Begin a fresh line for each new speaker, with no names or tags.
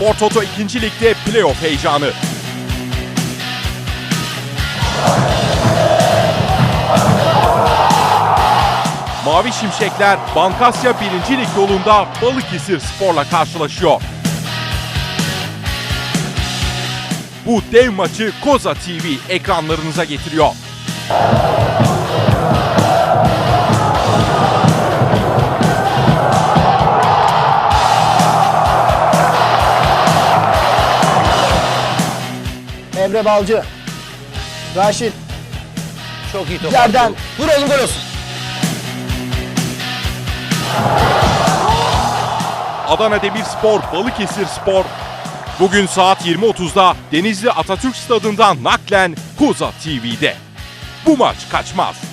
Spor Toto 2. Lig'de playoff heyecanı. Mavi Şimşekler Bankasya 1. Lig yolunda Balıkesir Spor'la karşılaşıyor. Bu dev maçı Koza TV ekranlarınıza getiriyor.
Emre Balcı. Raşit.
Çok iyi top.
Yerden.
Vur oğlum gol olsun.
Adana Demirspor, Balıkesir Spor. Bugün saat 20.30'da Denizli Atatürk Stadı'ndan naklen Koza TV'de. Bu maç kaçmaz.